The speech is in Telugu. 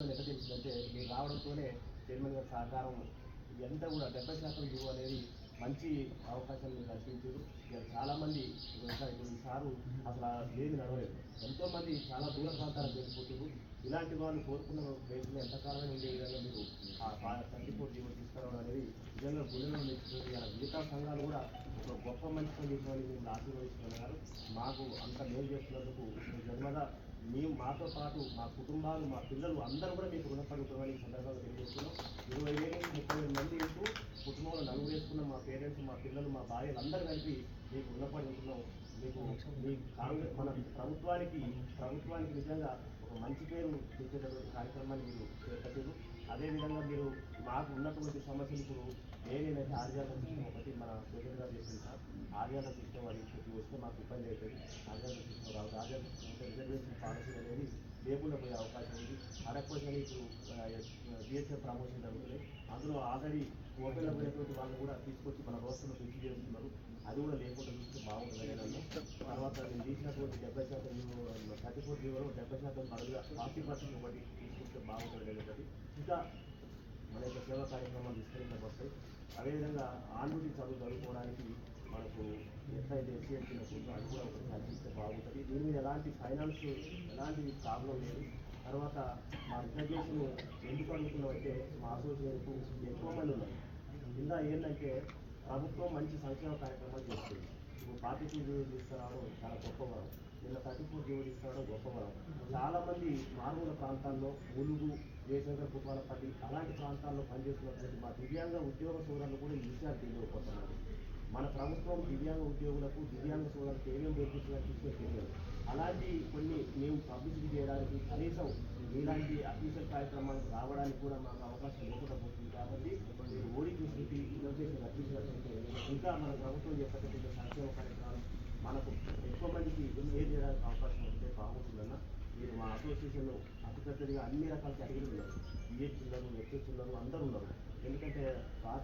ఎట్లా తెలిసిందంటే మీరు రావడంతోనే చైర్మన్ గారి సహకారం ఎంత కూడా డెబ్బై శాతం యువ అనేది మంచి అవకాశం మీరు కల్పించారు. ఇక చాలా సారు అసలు ఆ నడవలేదు. ఎంతోమంది చాలా దూర ప్రాంతాలకు వెళ్ళిపోతున్నారు. ఇలాంటి వాళ్ళు కోరుకున్న రైతులు ఎంతకాలమే ఉండే విధంగా మీరు ఆ థర్టీ ఫోర్ జీవో తీసుకురావడం అనేది నిజంగా గుండెలో నేర్చుకుంటుంది ఇలా మిగతా సంఘాలు కూడా ఒక గొప్ప మంచి పని చేసిన మేము ఆశీర్వదిస్తున్నారు. మాకు అంత మేలు చేస్తున్నందుకు మేము మాతో పాటు మా కుటుంబాలు మా పిల్లలు అందరూ కూడా మీకు రుణపడి ఉంటామని ఈ సందర్భంగా తెలియజేస్తున్నాం. ఇరవై వేల నుంచి ముప్పై వేల మంది ఇంటూ కుటుంబంలో నలుగురు వేసుకున్న మా పేరెంట్స్ మా పిల్లలు మా భార్యలు అందరూ కలిపి మీకు రుణపడి ఉంటున్నాం మీకు మీ కాంగ్రెస్ మన ప్రభుత్వానికి ప్రభుత్వానికి నిజంగా ఒక మంచి పేరు తెచ్చేటటువంటి కార్యక్రమాన్ని మీరు చేపట్టారు. అదేవిధంగా మీరు మాకు ఉన్నటువంటి సమస్యలు ఇప్పుడు నేనేనైతే ఆర్యాల సిస్టమ్ ఒకటి మన ప్రెసిడెంట్ గారు చేసింది సార్ ఆర్యాల సిస్టమ్ అది వస్తే మాకు ఇబ్బంది అవుతుంది. ఆర్యాల సిస్టమ్ రాదు ఆర్యాల సిస్టమ్ రిజర్వేషన్ అనేది లేకుండా పోయే అవకాశం ఉంది. అడగపోతే ఇప్పుడు బిఎస్ఎఫ్ ప్రమోషన్ జరుగుతుంది. అందులో ఆల్రెడీ ఓపెన్లో పోయినటువంటి వాళ్ళు కూడా తీసుకొచ్చి మన రోస్టర్లో ఫిక్స్ చేస్తున్నారు. అది కూడా లేకుండా చూస్తే బాగుంటుంది అని తర్వాత నేను తీసినటువంటి డెబ్బై శాతం థర్టీ ఫోర్ జీవోలో డెబ్బై శాతం అడుగుగా ఫార్టీ పర్సెంట్ ఒకటి తీసుకుంటే బాగుంటుంది అనేది ఇంకా మన యొక్క సేవా కార్యక్రమాలు విస్తరించబడతాయి. అదేవిధంగా ఆన్లైన్ చదువు చదువుకోవడానికి మనకు ఎట్లయితే ఎస్సీఎస్సీ అది కూడా ఒకటి కల్పిస్తే బాగుంటుంది దీని మీద ఎలాంటి ఫైనాన్స్ ఎలాంటి ప్రాబ్లం లేదు తర్వాత మా రిజర్వేషన్ ఎందుకు అనుకున్నామంటే మా అసోసియేషన్కు ఎక్కువ మంది ఉన్నారు కింద ఏంటంటే ప్రభుత్వం మంచి సంక్షేమ కార్యక్రమాలు చేస్తుంది ఇప్పుడు పార్టీ జీవో తీసుకురావడం చాలా గొప్ప వరం నిన్న థర్టీ ఫోర్ జీవో తీసుకురావడం గొప్ప వరం మారుమూల ప్రాంతాల్లో ములుగు జయశంకర్ పుట్వాలపల్లి అలాంటి ప్రాంతాల్లో పనిచేస్తున్నటువంటి మా దివ్యాంగ ఉద్యోగ సోదరులు కూడా ఈ విషయాలు తెలియకపోతున్నారు. మన ప్రభుత్వం దివ్యాంగ ఉద్యోగులకు దివ్యాంగ సోదరులకు ఏమేమి బెనిఫిట్స్ తీసుకొని అలాంటి కొన్ని మేము పబ్లిసిటీ చేయడానికి కనీసం ఇలాంటి అఫీషియల్ కార్యక్రమాలకు రావడానికి కూడా మాకు అవకాశం లేకపోతుంది కాబట్టి మీరు ఓడి ఫెసిలిటీ ఇన్నోవేషన్ రప్పించినట్లయితే ఇంకా మన ప్రభుత్వం చేపట్టేటువంటి సంక్షేమ కార్యక్రమాలు మనకు ఎక్కువ మందికి షేర్ చేయడానికి అవకాశం ఉంటే బాగుంటుందన్న మీరు మా అసోసియేషన్లో అతిపెద్దదిగా అన్ని రకాల కేటగిరీలు ఉన్నారు బిహెచ్ ఉన్నారు హెచ్హెచ్ ఉన్నారు అందరూ ఉన్నారు. ఎందుకంటే పాత